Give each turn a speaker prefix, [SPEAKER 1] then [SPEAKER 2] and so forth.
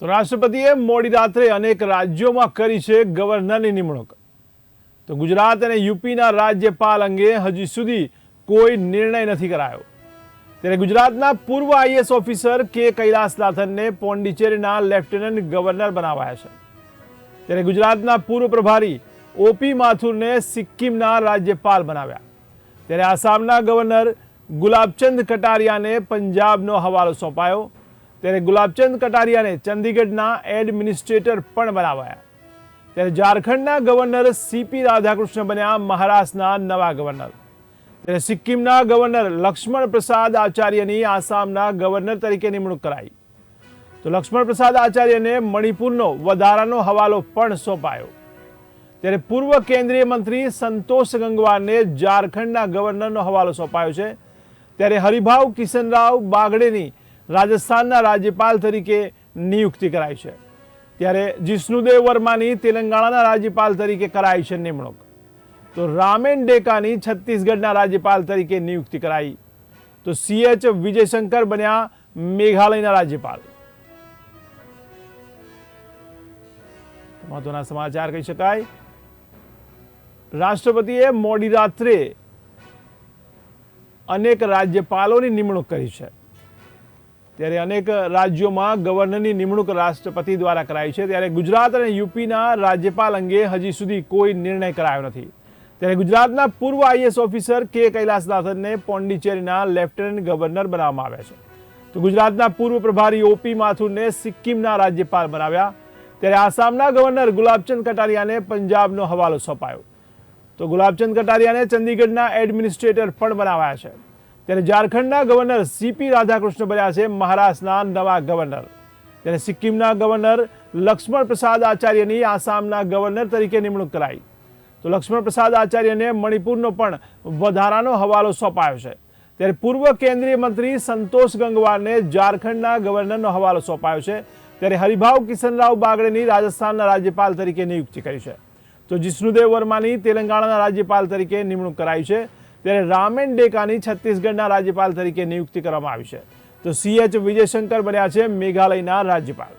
[SPEAKER 1] તો રાષ્ટ્રપતિએ મોડી રાત્રે અનેક રાજ્યોમાં કરી છે ગવર્નરની નિમણૂક. તો ગુજરાત અને યુપીના રાજ્યપાલ અંગે હજી સુધી કોઈ નિર્ણય નથી કરાયો. ત્યારે ગુજરાતના પૂર્વ આઈએસ ઓફિસર કે કૈલાસનાથનને પોંડિચેરીના લેફ્ટનન્ટ ગવર્નર બનાવાયા છે. ત્યારે ગુજરાતના પૂર્વ પ્રભારી ઓપી માથુરને સિક્કિમના રાજ્યપાલ બનાવ્યા. ત્યારે આસામના ગવર્નર ગુલાબચંદ કટારિયાને પંજાબનો હવાલો સોંપાયો. ત્યારે ગુલાબચંદ કટારિયાને ચંદીગઢના એડમિનિસ્ટ્રેટર પણ બનાવાયા. ત્યારે ઝારખંડના ગવર્નર સીપી રાધાકૃષ્ણ બન્યા મહારાષ્ટ્રના નવા ગવર્નર. ત્યારે સિક્કિમના ગવર્નર લક્ષ્મણ પ્રસાદ આચાર્યની આસામના ગવર્નર તરીકે નિમણૂક કરાઈ. તો લક્ષ્મણ પ્રસાદ આચાર્યને મણિપુરનો વધારાનો હવાલો પણ સોંપાયો. ત્યારે પૂર્વ કેન્દ્રીય મંત્રી સંતોષ ગંગવારને ઝારખંડના ગવર્નરનો હવાલો સોંપાયો છે. ત્યારે હરિભાવ કિશનરાવ બાગડેની રાજસ્થાનના રાજ્યપાલ તરીકે નિયુક્તિ કરાઈ છે. ત્યારે જિષ્ણુદેવ વર્માની તેલંગાણાના રાજ્યપાલ તરીકે કરાઈ છે નિમણૂક. તો રામેન ડેકાની છત્તીસગઢના રાજ્યપાલ તરીકે નિયુક્તિ કરાઈ. તો સીએચ વિજયશંકર બન્યા મેઘાલયના રાજ્યપાલ. મહત્વના સમાચાર કહી શકાય. રાષ્ટ્રપતિએ મોડી રાત્રે અનેક રાજ્યપાલોની નિમણૂક કરી છે. ત્યારે અનેક રાજ્યોમાં ગવર્નરની નિમણૂક રાષ્ટ્રપતિ દ્વારા કરાઈ છે. ત્યારે ગુજરાત અને યુપીના રાજ્યપાલ અંગે હજી સુધી કોઈ નિર્ણય કરાયો નથી. ત્યારે ગુજરાતના પૂર્વ આઈએસ ઓફિસર કે કૈલાસનાથનને પોંડિચેરીના લેફ્ટનન્ટ ગવર્નર બનાવવામાં આવ્યા છે. તો ગુજરાતના પૂર્વ પ્રભારી ઓપી માથુરને સિક્કિમના રાજ્યપાલ બનાવ્યા. ત્યારે આસામના ગવર્નર ગુલાબચંદ કટારિયાને પંજાબનો હવાલો સોંપાયો. તો ગુલાબચંદ કટારિયાને ચંદીગઢના એડમિનિસ્ટ્રેટર પણ બનાવાયા છે. ત્યારે ઝારખંડના ગવર્નર સીપી રાધાકૃષ્ણ બન્યા છે મહારાષ્ટ્રના નવા ગવર્નર. ત્યારે સિક્કિમના ગવર્નર લક્ષ્મણ પ્રસાદ આચાર્યની આસામના ગવર્નર તરીકે નિમણૂક કરાઈ. તો લક્ષ્મણ પ્રસાદ આચાર્યને મણિપુરનો પણ વધારાનો હવાલો સોંપાયો છે. ત્યારે પૂર્વ કેન્દ્રીય મંત્રી સંતોષ ગંગવારને ઝારખંડના ગવર્નરનો હવાલો સોંપાયો છે. ત્યારે હરિભાવ કિશનરાવ બાગડેની રાજસ્થાનના રાજ્યપાલ તરીકે નિયુક્તિ કરી છે. તો જિષ્ણુદેવ વર્માની તેલંગાણાના રાજ્યપાલ તરીકે નિમણૂક કરાઈ છે. ત્યારે રામેન ડેકાની છત્તીસગઢના રાજ્યપાલ તરીકે નિયુક્તિ કરવામાં આવી છે. તો સીએચ વિજયશંકર બન્યા છે મેઘાલયના રાજ્યપાલ.